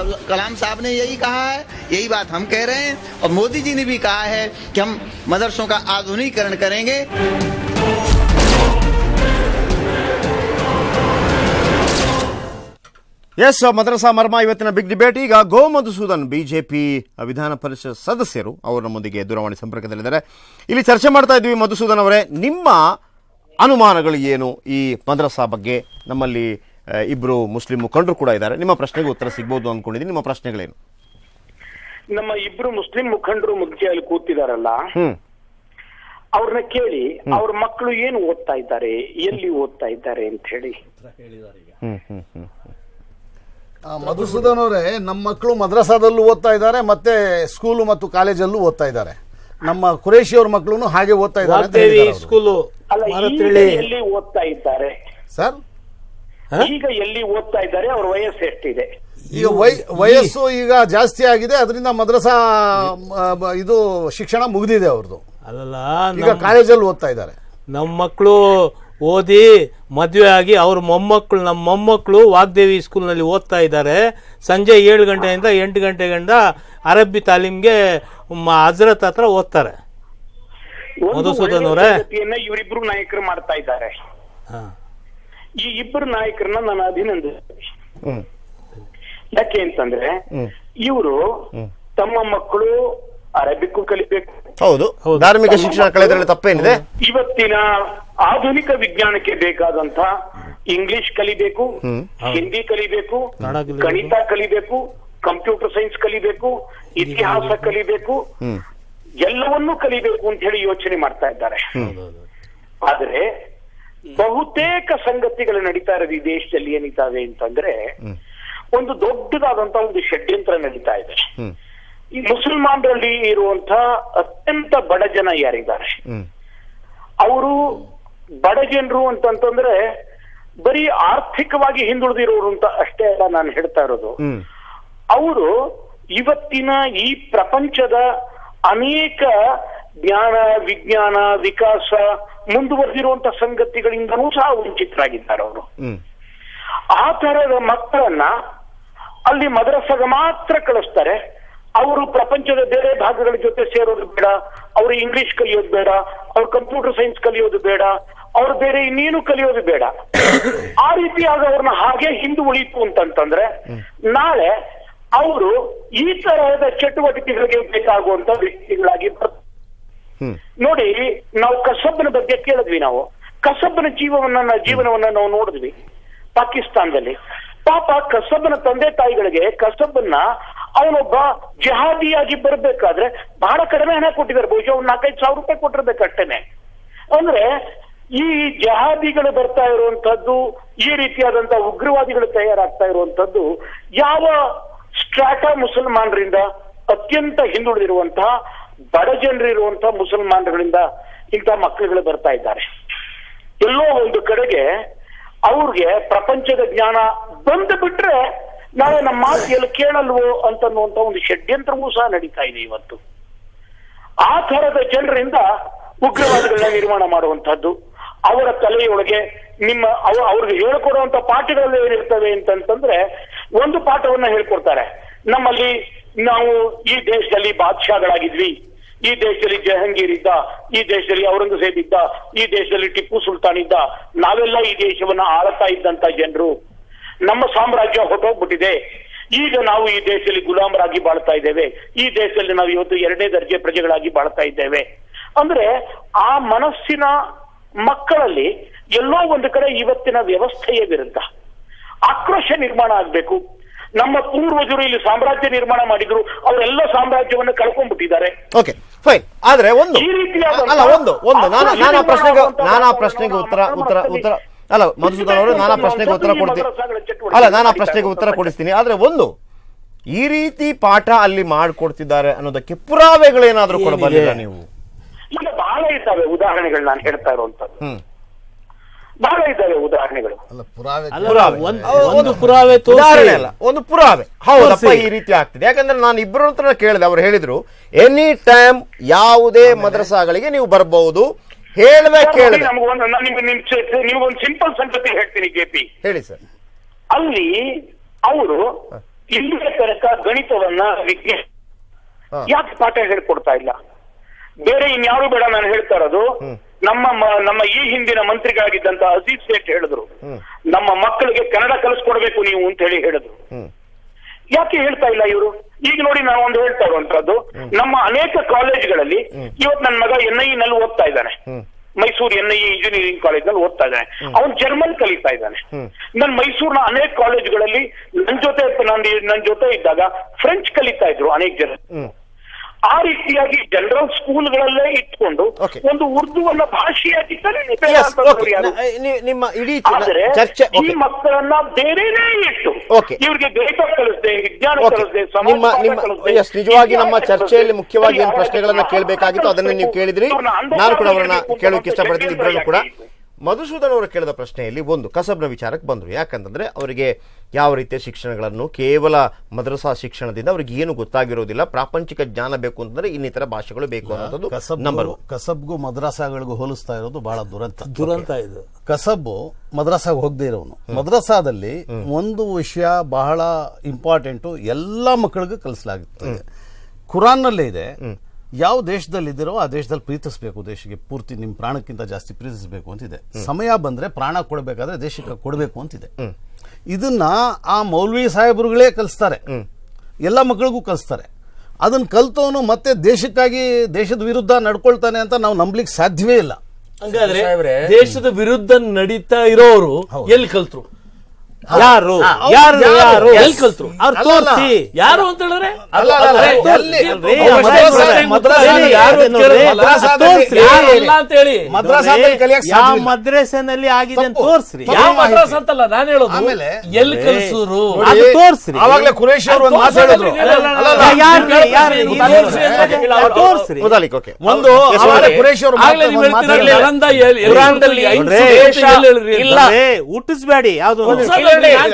Doctor कलाम साहब ने यही कहा है यही बात हम कह रहे हैं और मोदी जी ने भी कहा है कि हम मदरसों का आधुनिकीकरण करेंगे ಎಸ್ ಮದ್ರಸಾ ಮರ್ಮ ಇವತ್ತಿನ ಬಿಗ್ ಡಿಬೇಟ್ ಈಗ ಗೋ ಮಧುಸೂದನ್ ಬಿಜೆಪಿ ವಿಧಾನ ಪರಿಷತ್ ಸದಸ್ಯರು ಅವರು ನಮ್ಮೊಂದಿಗೆ ದೂರವಾಣಿ ಸಂಪರ್ಕದಲ್ಲಿದ್ದಾರೆ ಇಲ್ಲಿ ಚರ್ಚೆ ಮಾಡ್ತಾ ಇದ್ವಿ ಮಧುಸೂದನ್ ಅವರೇ ನಿಮ್ಮ ಅನುಮಾನಗಳು ಏನು ಈ ಮದ್ರಸಾ ಬಗ್ಗೆ ನಮ್ಮಲ್ಲಿ ಇಬ್ರು ಮುಸ್ಲಿಂ ಮುಖಂಡರು ಕೂಡ ಇದ್ದಾರೆ. ನಿಮ್ಮ ಪ್ರಶ್ನೆಗೆ ಉತ್ತರ ಸಿಗ್ಬೋದು ಅನ್ಕೊಂಡಿದ್ದೀನಿ. ನಿಮ್ಮ ಪ್ರಶ್ನೆಗಳೇನು? ನಮ್ಮ ಇಬ್ರು ಮುಸ್ಲಿಂ ಮುಖಂಡರು ಮುಖ್ಯಲ್ಲಿ ಕೂತಿದಾರಲ್ಲ? ಹ್ಮ್. ಅವ್ರನ್ನ ಕೇಳಿ ಅವ್ರ ಮಕ್ಕಳು ಏನು ಓದ್ತಾ ಇದ್ದಾರೆ ಎಲ್ಲಿ ಓದ್ತಾ ಇದ್ದಾರೆ ಅಂತ ಹೇಳಿ. ಹ್ಮ್ ಹ್ಮ್ ಹ್ಮ್ ಆ, ಮಧುಸೂದನ್ ಅವರೇ ನಮ್ಮ ಮಕ್ಕಳು ಮದ್ರಸಾದಲ್ಲೂ ಓದ್ತಾ ಇದ್ದಾರೆ ಮತ್ತೆ ಸ್ಕೂಲು ಮತ್ತು ಕಾಲೇಜಲ್ಲೂ ಓದ್ತಾ ಇದ್ದಾರೆ. ನಮ್ಮ ಕುರೇಶಿ ಅವ್ರ ಮಕ್ಕಳು ಹಾಗೆ ಓದ್ತಾ ಇದ್ದಾರೆ. ಸ್ಕೂಲು ಅಲ್ಲ ಎಲ್ಲಿ ಓದ್ತಾ ಇದ್ದಾರೆ? ಸರ್? ಈಗ ಎಲ್ಲಿ ಓದ್ತಾ ಇದ್ದಾರೆ ಅವ್ರ ವಯಸ್ಸು ಎಷ್ಟಿದೆ? ಈಗ ವೈ ವಯಸ್ಸು ಈಗ ಜಾಸ್ತಿ ಆಗಿದೆ ಅದರಿಂದ ಮದ್ರಸಾ ಮ, ಇದು ಶಿಕ್ಷಣ ಮುಗಿದಿದೆ ಅವ್ರದ್ದು ಅಲ್ಲಲ್ಲ ಈಗ ಕಾಲೇಜಲ್ಲಿ ಓದ್ತಾ ಇದ್ದಾರೆ. ನಮ್ಮ ಮಕ್ಕಳು ಓದಿ ಮದುವೆ ಆಗಿ ಅವ್ರ ಮೊಮ್ಮಕ್ಕಳು ನಮ್ಮ ಮೊಮ್ಮಕ್ಕಳು ವಾಗ್ದೇವಿ ಸ್ಕೂಲ್ನಲ್ಲಿ ಓದ್ತಾ ಇದ್ದಾರೆ. ಸಂಜೆ ಏಳು ಗಂಟೆಯಿಂದ ಎಂಟು ಗಂಟೆ ಗಂಟ ಅರಬ್ಬಿ ತಾಲೀಮ್ಗೆ ಮ- ಹಜರತ್ ಹತ್ರ ಓದ್ತಾರೆ. ಒಂದು ಮಧುಸೂದನ್ ಒಳ್ಳೆಯ ಅವರೇ? ಸಂಗತಿಯನ್ನ ಇವರಿಬ್ರು ನಾಯಕರು ಮಾಡ್ತಾ ಇದ್ದಾರೆ. ಹಾ. ಈ ಇಬ್ಬರು ನಾಯಕರನ್ನ ನಾನು ಅಭಿನಂದಿಸ್ತೀನಿ. ಹ್ಮ್. ಯಾಕೆ ಅಂತಂದ್ರೆ ಇವರು ತಮ್ಮ ಮಕ್ಕಳು ಅರಬಿಕ್ಕು ಕಲಿಬೇಕು. ಹೌದು. ಧಾರ್ಮಿಕ ಶಿಕ್ಷಣ ಕಳೆದ್ರಲ್ಲಿ ತಪ್ಪೇನಿದೆ? ಇವತ್ತಿನ ಆಧುನಿಕ ವಿಜ್ಞಾನಕ್ಕೆ ಬೇಕಾದಂತ ಇಂಗ್ಲಿಷ್ ಕಲಿಬೇಕು ಹಿಂದಿ ಕಲಿಬೇಕು. ಗಣಿತ ಕಲಿಬೇಕು ಕಂಪ್ಯೂಟರ್ ಸೈನ್ಸ್ ಕಲಿಬೇಕು ಇತಿಹಾಸ ಕಲಿಬೇಕು ಎಲ್ಲವನ್ನೂ ಕಲಿಬೇಕು ಅಂತ ಹೇಳಿ ಯೋಚನೆ ಮಾಡ್ತಾ ಇದ್ದಾರೆ. ಆದ್ರೆ ಬಹುತೇಕ ಸಂಗತಿಗಳು ನಡೀತಾ ಇರೋದು ಈ ದೇಶದಲ್ಲಿ ಏನಿದ್ದಾವೆ ಅಂತಂದ್ರೆ ಒಂದು ದೊಡ್ಡದಾದಂತ ಒಂದು ಷಡ್ಯಂತ್ರ ನಡೀತಾ ಇದೆ. ಈ ಮುಸಲ್ಮಾನರಲ್ಲಿ ಇರುವಂತ ಅತ್ಯಂತ ಬಡ ಜನ ಯಾರಿದ್ದಾರೆ? ಅವರು ಬಡ ಜನರು ಅಂತಂತಂದ್ರೆ ಬರೀ ಆರ್ಥಿಕವಾಗಿ ಹಿಂದುಳಿದಿರೋರು ಅಂತ ಅಷ್ಟೇ ಅಲ್ಲ ನಾನು ಹೇಳ್ತಾ ಇರೋದು. ಅವರು ಇವತ್ತಿನ ಈ ಪ್ರಪಂಚದ ಅನೇಕ ಜ್ಞಾನ ವಿಜ್ಞಾನ ವಿಕಾಸ ಮುಂದುವರೆದಿರುವಂತ ಸಂಗತಿಗಳಿಂದನೂ ಸಹ ವಂಚಿತರಾಗಿದ್ದಾರೆ ಅವರು. ಆ ತರದ ಮಕ್ಕಳನ್ನ ಅಲ್ಲಿ ಮದ್ರಸಾಗ ಮಾತ್ರ ಕಳಿಸ್ತಾರೆ. ಅವರು ಪ್ರಪಂಚದ ಬೇರೆ ಭಾಗಗಳ ಜೊತೆ ಸೇರೋದು ಬೇಡ ಅವರು ಇಂಗ್ಲಿಷ್ ಕಲಿಯೋದು ಬೇಡ ಅವ್ರು ಕಂಪ್ಯೂಟರ್ ಸೈನ್ಸ್ ಕಲಿಯೋದು ಬೇಡ ಅವ್ರು ಬೇರೆ ಇನ್ನೇನು ಕಲಿಯೋದು ಬೇಡ. ಆ ರೀತಿಯಾಗಿ ಅವ್ರನ್ನ ಹಾಗೆ ಹಿಂದೆ ಉಳಿತು ಅಂತಂತಂದ್ರೆ ನಾಳೆ ಅವರು ಈ ತರಹದ ಚಟುವಟಿಕೆಗಳಿಗೆ ಬೇಕಾಗುವಂತ ವ್ಯಕ್ತಿಗಳಾಗಿ ಬರ್ತಾರೆ. ನೋಡಿ, ನಾವು ಕಸಬ್ನ ಬಗ್ಗೆ ಕೇಳಿದ್ವಿ ನಾವು. ಕಸಬ್ನ ಜೀವವನ್ನ ಜೀವನವನ್ನ ನಾವು ನೋಡಿದ್ವಿ ಪಾಕಿಸ್ತಾನದಲ್ಲಿ. ಪಾಪ ಕಸಬ್ನ ತಂದೆ ತಾಯಿಗಳಿಗೆ ಕಸಬನ್ನ ಅವನೊಬ್ಬ ಜಹಾದಿಯಾಗಿ ಬರ್ಬೇಕಾದ್ರೆ ಬಹಳ ಕಡಿಮೆ ಹಣ ಕೊಟ್ಟಿದ್ದಾರೆ. ಬಹುಶಃ ಒಂದು ನಾಲ್ಕೈದು ಸಾವಿರ ರೂಪಾಯಿ ಕೊಟ್ಟಿರ್ಬೇಕಷ್ಟೇನೆ ಅಂದ್ರೆ ಈ ಜಹಾದಿಗಳು ಬರ್ತಾ ಇರುವಂತದ್ದು ಈ ರೀತಿಯಾದಂತಹ ಉಗ್ರವಾದಿಗಳು ತಯಾರಾಗ್ತಾ ಇರುವಂತದ್ದು ಯಾವ ಸ್ಟ್ರಾಟಾ ಮುಸಲ್ಮಾನರಿಂದ ಅತ್ಯಂತ ಹಿಂದುಳಿದಿರುವಂತಹ ಬಡ ಜನರಿರುವಂತಹ ಮುಸಲ್ಮಾನರುಗಳಿಂದ ಇಂಥ ಮಕ್ಕಳುಗಳು ಬರ್ತಾ ಇದ್ದಾರೆ. ಎಲ್ಲೋ ಒಂದು ಕಡೆಗೆ ಅವ್ರಿಗೆ ಪ್ರಪಂಚದ ಜ್ಞಾನ ಬಂದು ಬಿಟ್ರೆ ನಾಳೆ ನಮ್ಮ ಮಾತು ಎಲ್ಲಿ ಕೇಳಲ್ವೋ ಅಂತನ್ನುವಂತ ಒಂದು ಷಡ್ಯಂತ್ರವೂ ಸಹ ನಡೀತಾ ಇದೆ ಇವತ್ತು. ಆ ತರದ ಜನರಿಂದ ಉಗ್ರವಾದಿಗಳನ್ನ ನಿರ್ಮಾಣ ಮಾಡುವಂತಹದ್ದು ಅವರ ತಲೆಯೊಳಗೆ ನಿಮ್ಮ ಅವ, ಅವ್ರಿಗೆ ಹೇಳ್ಕೊಡುವಂತ ಪಾಠಗಳಲ್ಲಿ ಏನಿರ್ತವೆ ಅಂತಂತಂದ್ರೆ ಒಂದು ಪಾಠವನ್ನ ಹೇಳ್ಕೊಡ್ತಾರೆ. ನಮ್ಮಲ್ಲಿ ನಾವು ಈ ದೇಶದಲ್ಲಿ ಬಾದ್ಶಾಗಳಾಗಿದ್ವಿ ಈ ದೇಶದಲ್ಲಿ ಜಹಂಗೀರ್ ಇದ್ದ, ಈ ದೇಶದಲ್ಲಿ ಔರಂಗಜೇಬ್ ಇದ್ದ, ಈ ದೇಶದಲ್ಲಿ ಟಿಪ್ಪು ಸುಲ್ತಾನ್ ಇದ್ದ, ನಾವೆಲ್ಲ ಈ ದೇಶವನ್ನ ಆಳ್ತಾ ಇದ್ದಂತ ಜನರು. ನಮ್ಮ ಸಾಮ್ರಾಜ್ಯ ಹೊಟ್ಟೋಗ್ಬಿಟ್ಟಿದೆ ಈಗ ನಾವು ಈ ದೇಶದಲ್ಲಿ ಗುಲಾಮರಾಗಿ ಬಾಳ್ತಾ ಇದ್ದೇವೆ. ಈ ದೇಶದಲ್ಲಿ ನಾವು ಇವತ್ತು ಎರಡನೇ ದರ್ಜೆ ಪ್ರಜೆಗಳಾಗಿ ಬಾಳ್ತಾ ಇದ್ದೇವೆ. ಅಂದ್ರೆ ಆ ಮನಸ್ಸಿನ ಮಕ್ಕಳಲ್ಲಿ ಎಲ್ಲೋ ಒಂದು ಕಡೆ ಇವತ್ತಿನ ವ್ಯವಸ್ಥೆಯ ವಿರುದ್ಧ. ಆಕ್ರೋಶ ನಿರ್ಮಾಣ ಆಗ್ಬೇಕು. ನಮ್ಮ ಪೂರ್ವಜರು ಇಲ್ಲಿ ಸಾಮ್ರಾಜ್ಯ ನಿರ್ಮಾಣ ಮಾಡಿದ್ರು. ಅವರೆಲ್ಲ ಸಾಮ್ರಾಜ್ಯವನ್ನು ಕಳ್ಕೊಂಡ್ಬಿಟ್ಟಿದ್ದಾರೆ. ಓಕೆ ಫೈನ್ ಆದ್ರೆ ಒಂದು. ಅಲ್ಲ ಒಂದು ಒಂದು. ನಾನು ನಾನು ನಾನಾ ಪ್ರಶ್ನೆಗೆ ನಾನು ಮಾಡುವಂತಹ ಪ್ರಶ್ನೆಗೆ ಉತ್ತರ ಉತ್ತರ ಉತ್ತರ. ಅಲ್ಲ ಮಧುಸೂದನ್ ಅವರು ನಾನಾ ಪ್ರಶ್ನೆಗೆ ಉತ್ತರ ಕೊಡ್ತೀನಿ. ಅಲ್ಲ ನಾನಾ ಪ್ರಶ್ನೆಗೆ ಉತ್ತರ ಕೊಡಿಸ್ತೀನಿ. ಆದ್ರೆ ಒಂದು ಈ ರೀತಿ ಪಾಠ ಅಲ್ಲಿ ಮಾಡಿಕೊಡ್ತಿದ್ದಾರೆ ಅನ್ನೋದಕ್ಕೆ ಪುರಾವೆಗಳೇನಾದ್ರೂ ಕೊಡಬಲ್ಲ ನೀವು? ಈಗ ಬಹಳ ಇದ್ದಾವೆ ಉದಾಹರಣೆಗಳು ನಾನು ಹೇಳ್ತಾ ಇರುವಂತದ್ದು ಹ್ಮ್. ಬಹಳ ಇದ್ದಾವೆ ಉದಾಹರಣೆಗಳು. ಅಲ್ಲ ಪುರಾವೆ ಅಲ್ಲ ಒಂದು ಪುರಾವೆ ಉದಾಹರಣೆ ಅಲ್ಲ ಒಂದು ಪುರಾವೆ. ಹೌದಪ್ಪ ಈ ರೀತಿ ಆಗ್ತಿದೆ. ಯಾಕಂದ್ರೆ ನಾನು ಇಬ್ಬರ ಹತ್ರ ಕೇಳಿದೆ ಅವ್ರು ಹೇಳಿದ್ರು ಎನಿ ಟೈಮ್ ಯಾವುದೇ ಮದ್ರಸಾಗಳಿಗೆ ನೀವು ಬರಬಹುದು ಹೇಳ್ಬೇಕು ಕೇಳಿದೆ. ನಮಗೊಂದು ನಾನು ನಿಮ್ಗೆ ಒಂದು ಸಿಂಪಲ್ ಸಂಗತಿ ಹೇಳ್ತೀನಿ ಕೆಪಿ ಹೇಳಿ ಸರ್. ಅಲ್ಲಿ ಅವರು ಇಲ್ಲಿಯ ತನಕ ಗಣಿತವನ್ನ ವಿಜ್ಞಾನ ಯಾಕೆ ಪಾಠ ಹೇಳ್ಕೊಡ್ತಾ ಇಲ್ಲ? ಬೇರೆ ಇನ್ಯಾರು ಬೇಡ ನಾನು ಹೇಳ್ತಾ ಇರೋದು ನಮ್ಮ ನಮ್ಮ ಈ ಹಿಂದಿನ ಮಂತ್ರಿಗಳಾಗಿದ್ದಂತ ಅಜೀಜ್ ಸೇಠ್ ಹೇಳಿದ್ರು. ನಮ್ಮ ಮಕ್ಕಳಿಗೆ ಕನ್ನಡ ಕಲಿಸ್ಕೊಡ್ಬೇಕು ನೀವು ಅಂತ ಹೇಳಿ ಹೇಳಿದ್ರು. ಯಾಕೆ ಹೇಳ್ತಾ ಇಲ್ಲ ಇವರು? ಈಗ ನೋಡಿ ನಾವು ಒಂದು ಹೇಳ್ತಾ ಇರುವಂತದ್ದು ನಮ್ಮ ಅನೇಕ ಕಾಲೇಜ್ಗಳಲ್ಲಿ ಇವತ್ತು ನನ್ನ ಮಗ ಎನ್ ಐ ನಲ್ಲಿ ಓದ್ತಾ ಇದ್ದಾನೆ. ಮೈಸೂರು ಎನ್ ಐ ಇಂಜಿನಿಯರಿಂಗ್ ಕಾಲೇಜ್ನಲ್ಲಿ ಓದ್ತಾ ಇದ್ದಾನೆ. ಅವನು ಜರ್ಮನ್ ಕಲಿತಾ ಇದ್ದಾನೆ. ನನ್ನ ಮೈಸೂರಿನ ಅನೇಕ ಕಾಲೇಜ್ಗಳಲ್ಲಿ ನನ್ನ ಜೊತೆ ನನ್ನ ನನ್ನ ಜೊತೆ ಇದ್ದಾಗ ಫ್ರೆಂಚ್ ಕಲಿತಾ ಇದ್ರು ಅನೇಕ ಜನ. ಆ ರೀತಿಯಾಗಿ ಜನರಲ್ ಸ್ಕೂಲ್ಗಳಲ್ಲೇ ಇಟ್ಕೊಂಡು. ಒಂದು ಉರ್ದುವನ್ನ ಭಾಷೆಯಾಗಿ? ನಿಮ್ಮ ಇಡೀ ಚರ್ಚೆ ಈ ಮಕ್ಕಳನ್ನ ಬೇರೆನೇ ಇಟ್ಟು ಇವರಿಗೆ ಗಣಿತ ಕಲಿಸದೆ ವಿಜ್ಞಾನ. ಕಲಿಸದೆ ನಿಮ್ಮ ನಿಮ್ಮ ನಿಜವಾಗಿ ನಮ್ಮ ಚರ್ಚೆಯಲ್ಲಿ ಮುಖ್ಯವಾಗಿ ಏನು ಪ್ರಶ್ನೆಗಳನ್ನ ಕೇಳಬೇಕಾಗಿತ್ತು ಅದನ್ನ ನೀವು ಕೇಳಿದ್ರಿ. ನಾನು ಕೂಡ ಅವರನ್ನ ಕೇಳೋಕೆ ಇಷ್ಟಪಡ್ತೀನಿ ಇಬ್ಬರಲ್ಲೂ ಕೂಡ. ಮಧುಸೂದನ್ ಅವರು ಕೇಳಿದ ಪ್ರಶ್ನೆಯಲ್ಲಿ ಒಂದು ಕಸಬ್ನ ವಿಚಾರಕ್ಕೆ ಬಂದರು ಯಾಕಂತಂದರೆ ಅವರಿಗೆ ಯಾವ ರೀತಿಯ ಶಿಕ್ಷಣಗಳನ್ನು ಕೇವಲ ಮದ್ರಸಾ ಶಿಕ್ಷಣದಿಂದ ಅವ್ರಿಗೆ ಏನು ಗೊತ್ತಾಗಿರೋದಿಲ್ಲ ಪ್ರಾಪಂಚಿಕ ಜ್ಞಾನ ಬೇಕು ಅಂತಂದ್ರೆ ಇನ್ನಿತರ ಭಾಷೆಗಳು ಬೇಕು ಅನ್ನೋದು ಕಸಬ್ ನಂಬರ್ ಕಸಬ್ಗೂ ಮದ್ರಾಸಾಗಳಿಗೂ ಹೋಲಿಸ್ತಾ ಇರೋದು ಬಹಳ ದುರಂತ. ದುರಂತ ಇದು. ಕಸಬು ಮದ್ರಾಸಾಗ ಹೋಗದೆ ಇರೋನು. ಮದ್ರಾಸಾದಲ್ಲಿ ಒಂದು ವಿಷಯ ಬಹಳ ಇಂಪಾರ್ಟೆಂಟು ಎಲ್ಲ ಮಕ್ಕಳಿಗೂ ಕಲಿಸಲಾಗುತ್ತದೆ ಕುರಾನ್ನಲ್ಲೇ ಇದೆ. ಯಾವ ದೇಶದಲ್ಲಿದ್ದೀರೋ ಆ ದೇಶದಲ್ಲಿ ಪ್ರೀತಿಸಬೇಕು. ದೇಶಕ್ಕೆ ಪೂರ್ತಿ ನಿಮ್ಮ ಪ್ರಾಣಕ್ಕಿಂತ ಜಾಸ್ತಿ ಪ್ರೀತಿಸಬೇಕು ಅಂತಿದೆ. ಸಮಯ ಬಂದ್ರೆ ಪ್ರಾಣ ಕೊಡಬೇಕಾದ್ರೆ ದೇಶಕ್ಕೆ ಕೊಡಬೇಕು ಅಂತಿದೆ. ಇದನ್ನ ಆ ಮೌಲ್ವಿ ಸಾಹೇಬರುಗಳೇ ಕಲಿಸ್ತಾರೆ. ಎಲ್ಲ ಮಕ್ಕಳಿಗೂ ಕಲಿಸ್ತಾರೆ. ಅದನ್ನ ಕಲ್ತವನು ಮತ್ತೆ ದೇಶಕ್ಕಾಗಿ ದೇಶದ ವಿರುದ್ಧ ನಡ್ಕೊಳ್ತಾನೆ ಅಂತ ನಾವು ನಂಬ್ಲಿಕ್ಕೆ ಸಾಧ್ಯವೇ ಇಲ್ಲ. ಹಂಗಾದ್ರೆ ದೇಶದ ವಿರುದ್ಧ ನಡೀತಾ ಇರೋರು ಎಲ್ಲಿ ಕಲ್ತ್ರು? ಯಾರು? ಯಾರು ಯಾರು? ಎಲ್ಲಿ ಕಲ್ತ್ರು? ಅವ್ರು ತೋರಿಸಿ. ಯಾರು ಅಂತ ಹೇಳಿದ್ರೆ? ಯಾವ. ಮದ್ರಸೆನಲ್ಲಿ ಆಗಿದೆ ಅಂತ ತೋರ್ಸ್ರಿ. ಯಾವ ಮದ್ರಾಸ್ ಅಂತಲ್ಲ ನಾನು ಹೇಳೋದು. ಆಮೇಲೆ ಎಲ್ಲಿ ಕಲ್ಸೂರು? ಅದು ತೋರ್ಸ್ರಿ. ಅವಾಗಲೇ ಕುರೇಶ್ ಅವರು ಒಂದು ಮಾತು ಇದು ತೋರ್ಸ್ರಿ. ಒಂದು ಕುರೇಶ್ ಅವರು. ಇಲ್ಲ. ಹುಟ್ಟಿಸ್ಬೇಡಿ ಯಾವ್ದು ನಾನ್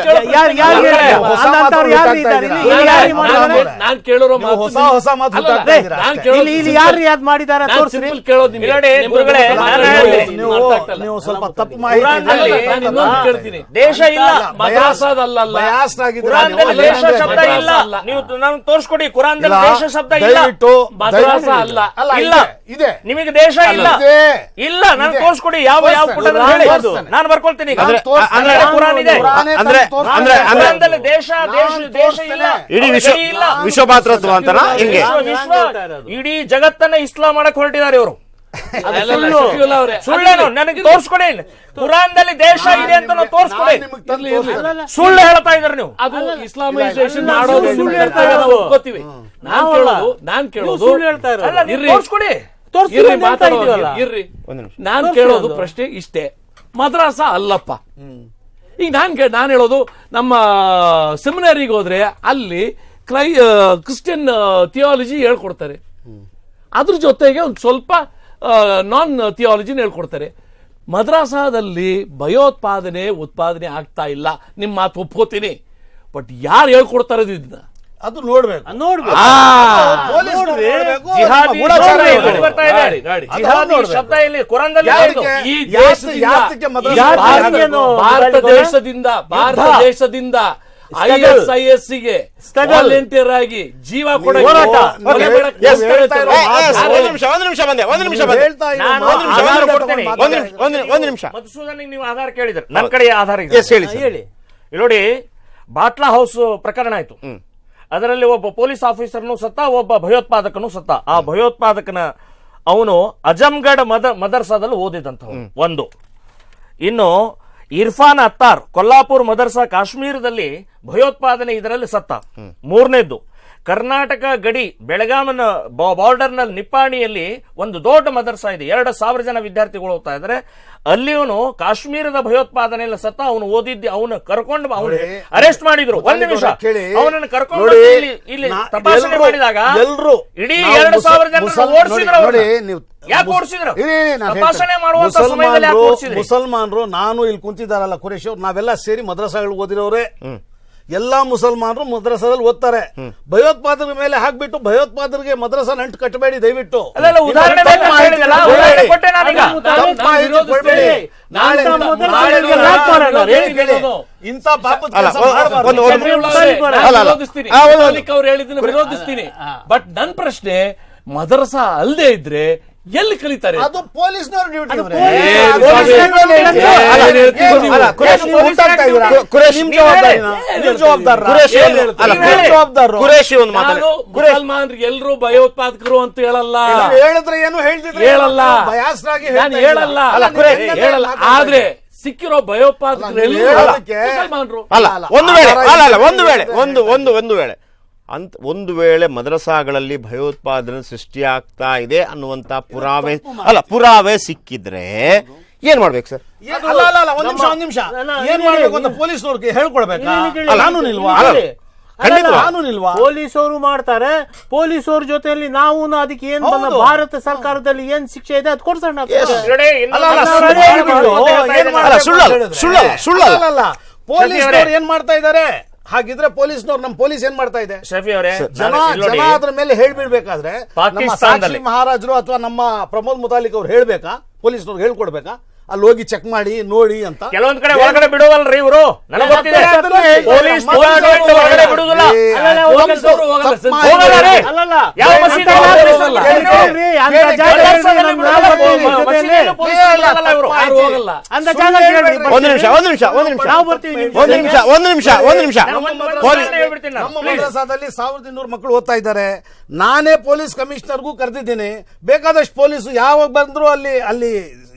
ಹೊಸ ಯಾರು ಇದ್ದಾರೆ? ಇಲ್ಲಿ ನಾನು- ನಾನು- ಮಾಡಿದ್ದಾರೆ? ನೀವು ಮಾತು ಹೊಸ ಇಲ್ಲಿ ಇಲ್ಲಿ ಯಾರು ಮಾಡಿದ್ದಾರೆ ನೀವು ಸ್ವಲ್ಪ ತಪ್ಪು ಮಾಹಿತಿ ದೇಶ ಇಲ್ಲ. ಮದ್ರಾಸಾದಲ್ಲ? ದೇಶ ಶಬ್ದ ಇಲ್ಲ. ನೀವು ನಮ್ಗೆ ತೋರಿಸ್ಕೊಡಿ. ಕುರಾನ್ ಇಲ್ಲ, ದೇಶ ಶಬ್ದ ಇಲ್ಲ. ಮದ್ರಾಸ ಅಲ್ಲ. ಅಲ್ಲ ಇಲ್ಲ. ಇದೆ, ನಿಮಗೆ ದೇಶ ಇಲ್ಲ. ಇಲ್ಲ ನಾನು. ತೋರಿಸ್ಕೊಡಿ. ಯಾವ ಯಾವ ಪುಟ ಪುಟದಲ್ಲಿ ನಾನು ಬರ್ಕೊಳ್ತೀನಿ ಕುರಾನ್ ಇದೆ ಕುರಾನೇ ಅಂದ್ರೆ- ಅಂದ್ರೆ- ಅಂದ್ರೆ- ದೇಶ ದೇಶ ದೇಶ ಇಲ್ಲ. ಇಡೀ ವಿಶ್ವ ವಿಶ್ವಭಾತೃತ್ವ ಅಂತನಾ? ಹಿಂಗೆ. ವಿಶ್ವ ವಿಶ್ವ ಇಡೀ ಜಗತ್ತನ್ನ ಇಸ್ಲಾಂ ಮಾಡಕ್ ಹೊರಟಿದ್ದಾರೆ ಇವರು. ಸುಳ್ಳೇನು ನನಗೆ ತೋರಿಸ್ಕೊಡಿ ಕುರಾನ್ದಲ್ಲಿ ದೇಶ ಇದೆ ಅಂತ ನಾವು ತೋರಿಸ್ಕೊಡಿ. ಸುಳ್ಳು ಹೇಳ್ತಾ ಇದ್ದಾರೆ ನೀವು. ಅದು ಇಸ್ಲಾಮೈಸೇಷನ್ ಮಾಡೋದು ಸುಳ್ಳು ಹೇಳ್ತಾ ಇದ್ದೀವಿ ನಾನು ಇರೋದು. ಒಪ್ಕೋತೀವಿ. ನಾನ್ ಕೇಳೋದು ನಾನ್ ಕೇಳೋದು. ಸುಳ್ಳು ಹೇಳ್ತಾ ಇರೋದು. ಇರ್ರಿ. ತೋರಿಸ್ಕೊಡಿ. ತೋರಿಸ್ತೀರಿ ಇರ್ರಿ ಮಾತಾಡೋದು ಇರ್ರಿ. ಒಂದು ನಿಮಿಷ. ನಾನ್ ಕೇಳೋದು ಪ್ರಶ್ನೆ ಇಷ್ಟೇ. ಮದ್ರಾಸ ಅಲ್ಲಪ್ಪ. ಈಗ ನಾನು ಕೇಳಿ ನಾನು ಹೇಳೋದು ನಮ್ಮ ಸೆಮಿನರಿಗೆ ಹೋದ್ರೆ ಅಲ್ಲಿ ಕ್ರೈ ಕ್ರಿಶ್ಚಿಯನ್ ಥಿಯಾಲಜಿ ಹೇಳ್ಕೊಡ್ತಾರೆ. ಅದ್ರ ಜೊತೆಗೆ ಒಂದು ಸ್ವಲ್ಪ ನಾನ್ ಥಿಯಾಲಜಿನ ಹೇಳ್ಕೊಡ್ತಾರೆ. ಮದ್ರಾಸಾದಲ್ಲಿ ಭಯೋತ್ಪಾದನೆ ಉತ್ಪಾದನೆ ಆಗ್ತಾ ಇಲ್ಲ. ನಿಮ್ಮ ಮಾತು ಒಪ್ಕೋತೀನಿ. ಬಟ್ ಯಾರು ಹೇಳ್ಕೊಡ್ತಾರೆ ಇದನ್ನ ಅದು ನೋಡ್ಬೇಕು. ಜಿಹಾದಿ. ಎಲ್ಲಿ ಬರ್ತಾ ಇದೆ. ಗಾಡಿ, ಗಾಡಿ. ಅದು ಜಿಹಾದಿ ಶಬ್ದ ಇಲ್ಲಿ ಕುರಾನ್ದಲ್ಲಿ ಈ ಯಾತ್- ದೇಶದಿಂದ ಭಾರತ- ಭಾರತ? ದೇಶದಿಂದ ಭಾರತ. ದೇಶದಿಂದ ಐ Struggle. ಎಸ್ ಐ ಎಸ್ಗೆ ವಾಲಂಟಿಯರ್ ಆಗಿ ಜೀವ ಕೊಡ ಹೋರಾಟ. ಒಂದು ನಿಮಿಷ ಒಂದು ನಿಮಿಷ ಬಂದೆ ಒಂದು ನಿಮಿಷ ಬಂದೆ. ಒಂದು. ನಿಮಿಷ, ಮಧುಸೂದನಿಗೆ ನೀವು ಆಧಾರ ಕೇಳಿದ್ರೆ. ನನ್ನ ಕಡೆ ಆಧಾರ ಇದೆ. ಹೇಳಿ ನೋಡಿ ಬಾಟ್ಲಾ ಹೌಸ್ ಪ್ರಕರಣ ಆಯ್ತು. ಅದರಲ್ಲಿ ಒಬ್ಬ ಪೊಲೀಸ್ ಆಫೀಸರ್ನು ಸತ್ತ ಒಬ್ಬ ಭಯೋತ್ಪಾದಕನು ಸತ್ತ. ಆ ಭಯೋತ್ಪಾದಕನ ಅವನು ಅಜಂಗಢ ಮದ ಮದರ್ಸಾದಲ್ಲಿ ಓದಿದಂಥ ಒಂದು. ಇನ್ನು ಇರ್ಫಾನ್ ಅತ್ತಾರ್ ಕೊಲ್ಲಾಪುರ್ ಮದರ್ಸಾ ಕಾಶ್ಮೀರದಲ್ಲಿ ಭಯೋತ್ಪಾದನೆ ಇದರಲ್ಲಿ ಸತ್ತ. ಮೂರನೇದ್ದು. ಕರ್ನಾಟಕ ಗಡಿ ಬೆಳಗಾಮನ ಬಾರ್ಡರ್ನಲ್ಲಿ ನಿಪ್ಪಾಣಿಯಲ್ಲಿ ಒಂದು ದೊಡ್ಡ ಮದರ್ಸಾ ಇದೆ. ಎರಡು ಸಾವಿರ ಜನ ವಿದ್ಯಾರ್ಥಿಗಳು ಓದ್ತಾ ಇದ್ದಾರೆ. ಅಲ್ಲಿಯವನು ಕಾಶ್ಮೀರದ ಭಯೋತ್ಪಾದನೆಯಲ್ಲಿ ಸತ್ತ ಅವನು ಓದಿದ್ದೆ ಅವನು ಕರ್ಕೊಂಡು ಅವನು ಅರೆಸ್ಟ್ ಮಾಡಿದ್ರು. ಒಂದ್ ನಿಮಿಷ. ಅವನನ್ನು ಕರ್ಕೊಂಡು ಇಲ್ಲಿ ತಪಾಸಣೆ ಮಾಡಿದಾಗ ಎಲ್ಲರೂ ಇಡೀ ಎರಡು ಸಾವಿರ ಜನ ಓಡಿಸಿದ್ರು ಯಾಕೆ ಓಡಿಸಿದ್ರು? ತಪಾಸಣೆ. ಮಾಡುವಂತ ಸಮಯದಲ್ಲಿ ಮುಸಲ್ಮಾನರು ನಾನು ಇಲ್ಲಿ ಕುಂತಿದ್ದಾರಲ್ಲ ಕುರೇಶ್ ಅವ್ರು ನಾವೆಲ್ಲ ಸೇರಿ ಮದ್ರಸಾಗಳು ಓದಿರೋರೆ ಎಲ್ಲಾ ಮುಸಲ್ಮಾನರು ಮದ್ರಸಾದಲ್ಲಿ ಓದ್ತಾರೆ. ಭಯೋತ್ಪಾದಕರ ಮೇಲೆ ಹಾಕ್ಬಿಟ್ಟು ಭಯೋತ್ಪಾದಕರಿಗೆ ಮದ್ರಸಾ ನಂಟು ಕಟ್ಟಬೇಡಿ ದಯವಿಟ್ಟು. ಇಂಥ ವಿರೋಧಿಸ್ತೀನಿ. ಬಟ್ ನನ್ ಪ್ರಶ್ನೆ ಮದ್ರಸಾ ಅಲ್ಲದೆ ಇದ್ರೆ ಎಲ್ಲಿ ಕಲಿತಾರೆ? ಅದು ಪೊಲೀಸ್ನವ್ರ ಡ್ಯೂಟಿ ಕುರೇಶ್ ಒಂದು ಮಾತಾಡಿ. ನಾನು ಮುಸಲ್ಮಾನ್ರಿಗೆ ಎಲ್ರು ಭಯೋತ್ಪಾದಕರು ಅಂತ ಹೇಳಲ್ಲ. ನೀವು ಹೇಳಿದ್ರೆ ಏನು ಹೇಳ್ತಿದ್ರೆ ಹೇಳಲ್ಲ. ಬಯಾಸ್ರಾಗಿ ನಾನು ಹೇಳಲ್ಲ. ಅಲ್ಲ, ಕುರೇಶ್ ನೀವು ಹೇಳಲ್ಲ. ಮಾತಾಡಿ. ಆದ್ರೆ ಸಿಕ್ಕಿರೋ ಭಯೋತ್ಪಾದಕರು ಅಲ್ಲ, ನೀವು ಎಲ್ರು ಹೇಳೋದಕ್ಕೆ- ಮುಸಲ್ಮಾನರು. ಅಲ್ಲ ಅಲ್ಲ, ಒಂದು ವೇಳೆ ಅಲ್ಲ ಅಲ್ಲ ಒಂದು ವೇಳೆ ಒಂದು ಒಂದು ಒಂದು ವೇಳೆ. ಅಂತ ಒಂದು ವೇಳೆ ಮದ್ರಸಾಗಳಲ್ಲಿ ಭಯೋತ್ಪಾದನೆ ಸೃಷ್ಟಿಯಾಗ್ತಾ ಇದೆ ಅನ್ನುವಂತ ಪುರಾವೆ ಅಲ್ಲ ಪುರಾವೆ ಸಿಕ್ಕಿದ್ರೆ ಏನ್ ಮಾಡ್ಬೇಕು ಸರ್? ಅಲ್ಲ ಅಲ್ಲ ಅಲ್ಲ ಒಂದ್ ನಿಮಿಷ ಒಂದ್ ನಿಮಿಷ. ಏನ್ ಮಾಡ್ಬೇಕು ಅಂತ ಪೊಲೀಸ್ನವ್ರಿಗೆ ಹೇಳ್ಕೊಡ್ಬೇಕಾ? ಅಲ್ಲ, ನಾನು ನಿಲ್ವಾ? ಅಲ್ಲ, ಖಂಡಿತ ನಾನು ನಿಲ್ವಾ? ಪೊಲೀಸರು ಮಾಡ್ತಾರೆ. ಪೊಲೀಸವ್ರ ಜೊತೆಯಲ್ಲಿ ನಾವು ಅದಕ್ಕೆ ಏನ್ ಭಾರತ ಸರ್ಕಾರದಲ್ಲಿ ಏನ್ ಶಿಕ್ಷೆ ಇದೆ ಅದು ಕೊಡ್ಸೋಣ ಸುಳ್ಳ ಸುಳ್ಳು ಸುಳ್ಳಲ್ಲ, ಅಲ್ಲ ಪೊಲೀಸ್ನವ್ರು ಶಫಿ ಏನ್ ಮಾಡ್ತಾ ಇದ್ದಾರೆ? ಹಾಗಿದ್ರೆ ಪೊಲೀಸ್ನವ್ರು ನಮ್ಮ ಪೊಲೀಸ್ ಏನ್ ಮಾಡ್ತಾ ಇದೆ? ಶಫಿ ಅವರೇ ಜನ ಜನ ಅದ್ರ ಮೇಲೆ ಹೇಳ್ಬಿಡ್ಬೇಕಾದ್ರೆ ನಮ್ಮ ಸಾಕ್ಷಿ ಮಹಾರಾಜರು ಅಥವಾ ನಮ್ಮ ಪ್ರಮೋದ್ ಮುತಾಲಿಕ್ ಅವ್ರು ಹೇಳ್ಬೇಕಾ? ಪೊಲೀಸ್ನವ್ರು ಹೇಳ್ಕೊಡ್ಬೇಕಾ? ಅಲ್ಲಿ ಹೋಗಿ ಚೆಕ್ ಮಾಡಿ ನೋಡಿ ಅಂತ. ಕೆಲವೊಂದ್ ಕಡೆ ಒಳಗಡೆ ಬಿಡೋದಲ್ರಿ ಇವರು? ನನಗೆ ಗೊತ್ತಿದೆ. ಪೊಲೀಸ್ ಡಿಪಾರ್ಟ್ಮೆಂಟ್ ಹೋಗಲ್ಲ ರೀ. ಅಲ್ಲಲ್ಲ. ಯಾವ ಮಸೀದಿ ಒಂದು ನಿಮಿಷ ಒಂದ್ ನಿಮಿಷ. ಒಂದ್ ನಿಮಿಷ ಒಂದ್ ನಿಮಿಷ ಒಂದ್ ನಿಮಿಷ. ಒಂದು ನಿಮಿಷ ನಮ್ಮ ಮದ್ರಸಾದಲ್ಲಿ ಸಾವಿರದ ಇನ್ನೂರು ಮಕ್ಕಳು ಓದ್ತಾ ಇದ್ದಾರೆ. ನಾನೇ ಪೊಲೀಸ್ ಕಮಿಷನರ್ಗೂ ಕರೆದಿದ್ದೀನಿ. ಬೇಕಾದಷ್ಟು ಪೊಲೀಸ್ ಯಾವಾಗ ಬಂದ್ರು ಅಲ್ಲಿ ಅಲ್ಲಿ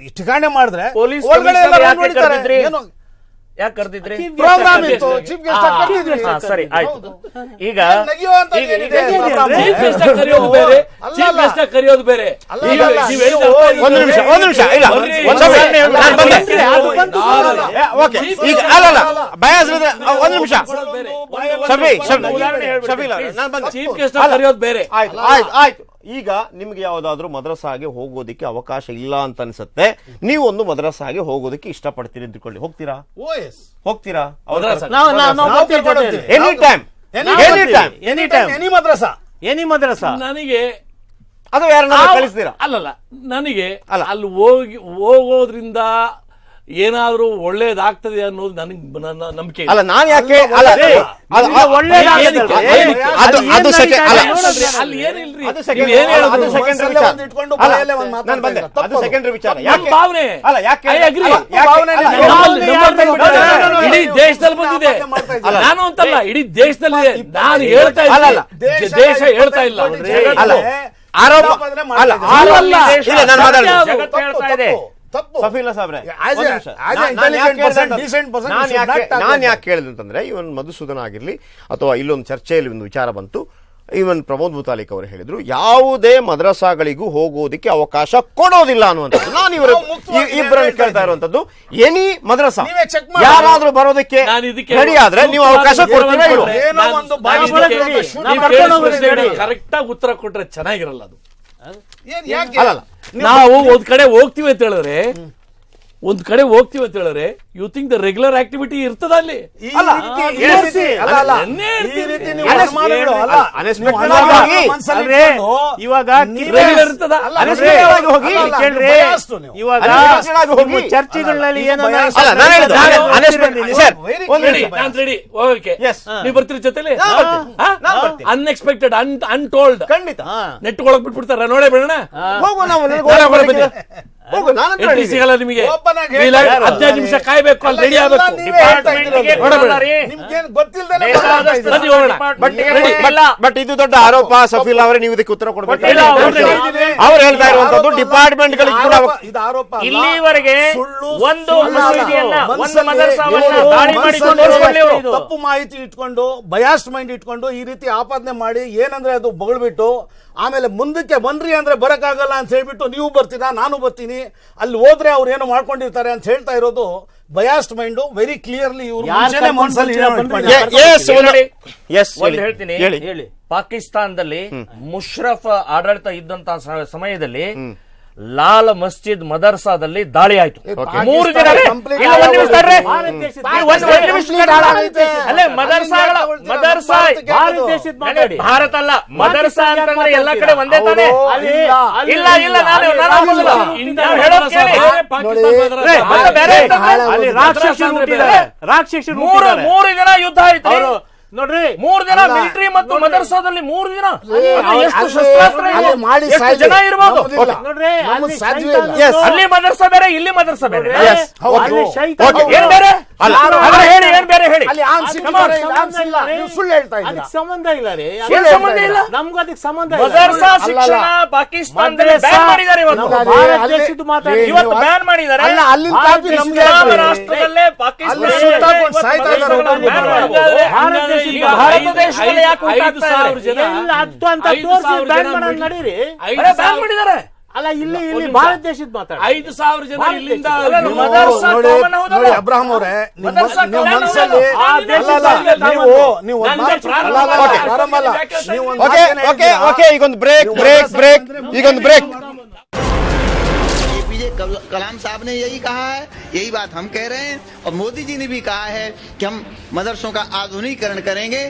ಠಿಕಾಣೆ ಮಾಡಿದ್ರೆ ಪೊಲೀಸ್ ಒಳಗಡೆ ಎಲ್ಲ ಹೊಡಿತಾರೆ. ಏನು? ಯಾಕೆ ಕರ್ದಿದ್ರಿ? ಪ್ರೋಗ್ರಾಮ್ ಇತ್ತು. Chief guest. ಹಾ, ಸರಿ ಆಯ್ತು. ಈಗ ಈಗ- ಏನಿದೆ ಈಗ- program? ಚೀಫ್ ಗೆಸ್ಟ್ ಕರೆಯೋದು ಬೇರೆ. ಅಲ್ಲ, ಚೀಫ್ ಅಲ್ಲ. ಗೆಸ್ಟ್ ಕರೆಯೋದು ಬೇರೆ. ಅಲ್ಲ, ಈಗ ಅಲ್ಲ, ನೀವು ಹೇಳಿದ ಒಂದು ನಿಮಿಷ ಒಂದು ನಿಮಿಷ ಇಲ್ಲ. ಬರ್ರಿ. ಒಂದು ನಾನು ಬಂದೆ ಏ, ಓಕೆ. ಈಗ ಬಯಾಸ್ ಇದ್ರೆ ಒಂದು ನಿಮಿಷ. ಶಫಿ ಶಫಿ ನಾನು ಬಂದೆ. ಚೀಫ್ ಗೆಸ್ಟ್ ಕರೆಯೋದು ಬೇರೆ. ಆಯ್ತು ಆಯ್ತು ಆಯ್ತು. ಈಗ ನಿಮ್ಗೆ ಯಾವ್ದಾದ್ರು ಮದ್ರಸಾಗೆ ಹೋಗೋದಕ್ಕೆ ಅವಕಾಶ ಇಲ್ಲ ಅಂತ ಅನ್ಸುತ್ತೆ. ನೀವು ಒಂದು ಮದ್ರಸಾಗೆ ಹೋಗೋದಕ್ಕೆ ಇಷ್ಟಪಡ್ತೀರಿ ಅಂತ ತಿಳ್ಕೊಳ್ಳಿ. ಹೋಗ್ತೀರಾ? ಓ ಎಸ್ ಹೋಗ್ತೀರಾ. Any time any time any time any madrasa. Any ಮದ್ರಸ. ನನಗೆ ಅದು ಯಾರನ್ನ ಕಳಿಸ್ತೀರಾ? ಅಲ್ಲಲ್ಲ ನನಗೆ ಅಲ್ಲ. ಅಲ್ಲಿ ಹೋಗಿ ಹೋಗೋದ್ರಿಂದ ಏನಾದ್ರೂ ಒಳ್ಳೇದಾಗ್ತದೆ ಅನ್ನೋದು ನನಗೆ ನನ್ನ ನಂಬಿಕೆ. ಅಲ್ಲ ನಾನ್ ಯಾಕೆ ಅಲ್ಲ ಅದು- ಅದು- ಸೆಕೆಂಡ್ ಅಲ್ಲ. ಅಲ್ಲಿ ಏನಿಲ್ರಿ? ಅದು? ಅದು ವಿಚಾರ. ಇಟ್ಕೊಂಡು ಬಾಯಲ್ಲೇ ಒಂದು ನಾನು ಬಂದೆ. ಅದು. ಸೆಕೆಂಡರಿ ವಿಚಾರ. ಯಾಕೆ ಭಾವನೆ. ಯಾಕೆ. ಭಾವನೆ ಇಡೀ ದೇಶದಲ್ಲಿ ಬಂದಿದೆ? ನಾನು ಅಂತಲ್ಲ ಇಡೀ ದೇಶದಲ್ಲಿ ನಾನು ಹೇಳ್ತಾ ಇಲ್ಲ ಅಲ್ಲ. ದೇಶ ಹೇಳ್ತಾ ಇಲ್ಲ. ಅಲ್ಲ ಆರೋಪ ಅಲ್ಲ ಅಲ್ಲ, ಇಲ್ಲ ನಾನು ಮಾತಾಡ್ತೀನಿ. ಸಫೀಲಾ ಸಾಬ್ರೆ ನಾನು ಯಾಕೆ ಕೇಳಿದೆ ಅಂತಂದ್ರೆ ಇವನ್ ಮಧುಸೂದನ್ ಆಗಿರ್ಲಿ ಅಥವಾ ಇಲ್ಲೊಂದು ಚರ್ಚೆಯಲ್ಲಿ ಒಂದು ವಿಚಾರ ಬಂತು ಇವನ್ ಪ್ರಮೋದ್ ಮುತಾಲಿಕ್ ಅವರು ಹೇಳಿದ್ರು ಯಾವುದೇ ಮದ್ರಸಾಗಳಿಗೂ ಹೋಗೋದಕ್ಕೆ ಅವಕಾಶ ಕೊಡೋದಿಲ್ಲ ಅನ್ನುವಂಥದ್ದು. ನಾನು ಇವರು ಇಬ್ಬರನ್ನು ಹೇಳ್ತಾ ಕೇಳ್ತಾ ಇರುವಂತದ್ದು ಎನಿ ಮದ್ರಸಾ ನೀವೇ check ಮಾಡಿ. ಯಾರಾದ್ರೂ ಬರೋದಕ್ಕೆ ನಾನು ಇದಕ್ಕೆ ರೆಡಿ ಆದ್ರೆ ನೀವು ಅವಕಾಶ ಕೊಡ್ತೀರಾ. ಕರೆಕ್ಟ್ ಆಗಿ ಉತ್ತರ ಕೊಟ್ರೆ ಚೆನ್ನಾಗಿರಲ್ಲ ಅದು. ನಾವು ಒಂದ್ ಕಡೆ ಹೋಗ್ತೀವಿ ಅಂತ ಹೇಳಿದ್ರೆ ಒಂದ್ ಕಡೆ ಹೋಗ್ತೀವಿ ಅಂತ ಹೇಳಿದ್ರೆ you think the regular activity ಇರ್ತದ ಅಲ್ಲಿ ಇವಾಗ. ಇವಾಗ ಚರ್ಚೆಗಳಲ್ಲಿ ನೀವು ಬರ್ತೀರಿ ಜೊತೆಲಿ. ಅನ್ಎಕ್ಸ್ಪೆಕ್ಟೆಡ್ ಅನ್ ಅನ್ಟೋಲ್ಡ್ ಖಂಡಿತ ನೆಟ್ ಒಳಗ್ ಬಿಟ್ಬಿಡ್ತಾರ ನೋಡೇ ಬೇಡ ಎಂಟ್ರಿ ಸಿಗಲ್ಲ ನಿಮಗೆ. ಹದಿನೈದು ನಿಮಿಷ ಕಾಯ್ಬೇಕು ಅಲ್ಲಿ ರೆಡಿ ಆಗ್ಬೇಕು. ಬಟ್ ರೆಡಿ ಕೊಡಲ್ಲ. ಬಟ್ ಇದು ದೊಡ್ಡ ಆರೋಪ ಸಫೀಲ್ ಅವರೇ ನೀವು ಇದಕ್ಕೆ ಉತ್ತರ ಕೊಡಬೇಕು. ಅವ್ರು. ಹೇಳ್ತಾ ಇರುವಂತದ್ದು ಡಿಪಾರ್ಟ್ಮೆಂಟ್ ಗಳಿಗೆ ಕೂಡ ಆರೋಪ- ಇದು ಆರೋಪ ಇಲ್ಲಿವರೆಗೆ ಒಂದು ತಪ್ಪು ಮಾಹಿತಿ ಇಟ್ಕೊಂಡು ಬಯಾಸ್ಟ್ ಮೈಂಡ್ ಇಟ್ಕೊಂಡು ಈ ರೀತಿ ಆಪಾದನೆ ಮಾಡಿ ಏನಂದ್ರೆ ಅದು ಬಗಳ್ಬಿಟ್ಟು ಆಮೇಲೆ ಮುಂದಕ್ಕೆ ಬನ್ರಿ ಅಂದ್ರೆ ಬರೋಕ್ಕಾಗಲ್ಲ ಅಂತ ಹೇಳ್ಬಿಟ್ಟು ನೀವು ಬರ್ತೀರಾ ನಾನು ಬರ್ತೀನಿ. ಅಲ್ಲಿ ಹೋದ್ರೆ ಅವ್ರು ಏನೋ ಮಾಡ್ಕೊಂಡಿರ್ತಾರೆ ಅಂತ ಹೇಳ್ತಾ ಇರೋದು ಬಯಾಸ್ಟ್ ಮೈಂಡು ವೆರಿ ಕ್ಲಿಯರ್ಲಿ ಇವರು ಹೇಳ್ತೀನಿ. ಹೇಳಿ. ಹೇಳಿ. ಪಾಕಿಸ್ತಾನದಲ್ಲಿ ಮುಷ್ರಫ್ ಆಡಳಿತ ಇದ್ದಂತ ಸಮಯದಲ್ಲಿ ಲಾಲ್ ಮಸ್ಜಿದ್ ಮದರ್ಸಾದಲ್ಲಿ ದಾಳಿ ಆಯ್ತು ಮೂರು ದಿನ ಪಾಕಿಸ್ತಾನ ಇಲ್ಲ, ಒಂದ್ ನಿಮಿಷ ತಡ್ರಿ. ಭಾರತ. ಅಲ್ಲೇ ಮದರ್ಸಾಗಳ ಮದರ್ಸಾ ಭಾರತ ದೇಶದ ಮಾತಾಡಿ. ಭಾರತ ಅಲ್ಲ ಮದರ್ಸಾ ಅಂತಂದ್ರೆ ಎಲ್ಲಾ ಕಡೆ ಒಂದೇ ತಾನೆ? ಅಲ್ಲಿ ಇಲ್ಲ ಇಲ್ಲ. ನಾನು ರಾಕ್ಷಸರು ಮೂರು. ಮೂರು ದಿನ ಯುದ್ಧ ಆಯ್ತು ಅವರು ನೋಡ್ರಿ ಮೂರ್ ದಿನ ಅಲ್ಲ. ಮಿಲಿಟರಿ ಮತ್ತು ಮದರ್ಸಾದಲ್ಲಿ ಮೂರು ಅದು ಅಲ್ಲಿ- ಎಷ್ಟು ಅಲ್ಲಿ- ಶಸ್ತ್ರಾಸ್ತ್ರ ಇದೆ? ಅಲ್ಲಿ ಮಾಡಿ ಎಷ್ಟು ಸಾಯ್ಲಿ. ಜನ ಇರ್ಬೋದು. ನೋಡ್ರಿ ಅಲ್ಲಿ ಸಾಧ್ಯವೇ ಇಲ್ಲ. ಶೈತಾನರು- Yes. ಅಲ್ಲಿ ಮದರ್ಸಾ ಬೇರೆ ಇಲ್ಲಿ ಮದರ್ಸಾ ಬೇರೆ Yes. ಹೌದು. ಅಲ್ಲಿ ಶೈತಾನರು- Okay. ಏನ್ ಬೇರೆ ಅಲ್ಲ. ಅಲ್ಲ, ಹೇಳಿ ಏನ್ ಬೇರೆ ಹೇಳಿ? ಅಲ್ಲಿ ಇಲ್ಲಿ ಸಂಬಂಧ ಇಲ್ಲ. ಇಲ್ಲ. ರೀ. ನೀವು ಸುಳ್ಳು ಹೇಳ್ತಾ ಇದ್ದೀರಾ? ಅದಕ್ಕೆ ಸಂಬಂಧ ಇಲ್ಲ ರೀ ಏನ್ ಸಂಬಂಧ ಇಲ್ಲ? ನಮ್ಗೂ ಅದಕ್ಕೆ ಸಂಬಂಧ ಇಲ್ಲ. ಮದರ್ಸಾ ಅಲ್ಲ, ಶಿಕ್ಷಣ ಪಾಕಿಸ್ತಾನದಲ್ಲಿ ಮದ್ರಸಾ- ಬ್ಯಾನ್ ಮಾಡಿದ್ದಾರೆ ಇವತ್ತು. ಭಾರತ ಅಲ್ಲಿ- ದೇಶದ್ದು ಮಾತಾಡಿ. ಅಲ್ಲಿ- ಇವತ್ತು ಬ್ಯಾನ್ ಮಾಡಿದ್ದಾರೆ. ಅಲ್ಲ ಕಾಪಿ ನಮ್ಗೆ. ರಾಷ್ಟ್ರದಲ್ಲೇ ಪಾಕಿಸ್ತಾನ ಅಲ್ಲಿ ಸುತ್ತಾಕೊಂಡು ಸಾಯ್ತಾ ಇದ್ದಾರೆ. ಭಾರತ ದೇಶದ ಈಗ ಭಾರತ ಐದು- ದೇಶದಲ್ಲಿ ಯಾಕೆ ಐದು ಉಂಟಾಗ್ತಾ ಸಾವಿರ ಇದೆ? ಜನ ಎಲ್ಲ ಹತ್ತು ಅಂತ ಐದು ತೋರಿಸಿ ಸಾವಿರ ಬ್ಯಾನ್ ಜನ ಮಾಡೋದು ನಡೀರಿ. ಅರೆ, ಬ್ಯಾನ್ ಮಾಡಿದ್ದಾರೆ. ಅಲ್ಲ ಇಲ್ಲಿ ಒಂದ್ ಇಲ್ಲಿ ನಿಮಿಷ. ಭಾರತ ದೇಶದ ಮಾತಾಡಿ ಐದು ಸಾವಿರ ಜನ ಭಾರತ ಇಲ್ಲಿಂದ ದೇಶದ- ಅಲ್ಲ, ನೀವು ಮದರ್ಸಾ ನೋಡಿ ಕಾಮನ್ ಹೌದಲ್ಲ? ನೋಡಿ ಅಬ್ರಾಹಂ ಅವರೇ ನಿಮ್ಮ ಮದರ್ಸಾ ನಿಮ್ಮ ಕಾಮನ್ ಮನಸ್ಸಲ್ಲಿ ಹೌದಲ್ಲ? ಆ ಅಲ್ಲ ಅಲ್ಲ ದೇಶದಲ್ಲಿ ನೀವು ನೀವು ಒಂದು ನಂದೇ ಮಾತು- ಪ್ರಾರಂಭ ಅಲ್ಲ, ಅಲ್ಲ, ಮಾಡಿ. ಪ್ರಾರಂಭ ಅಲ್ಲ ಯಾಕೆ ನೀವು ಒಂದು ಓಕೆ ಮಾತನ್ನ ಓಕೆ ಹೇಳಿದ್ದೀರಾ? ಓಕೆ ಈಗೊಂದು ಬ್ರೇಕ್ ಬ್ರೇಕ್ ಬ್ರೇಕ್ ಈಗೊಂದು ಬ್ರೇಕ್ एपीजे कल- कलाम साहब ने यही कहा है यही बात हम कह रहे हैं और मोदी जी ने भी कहा है कि हम मदरसों का आधुनिकीकरण करेंगे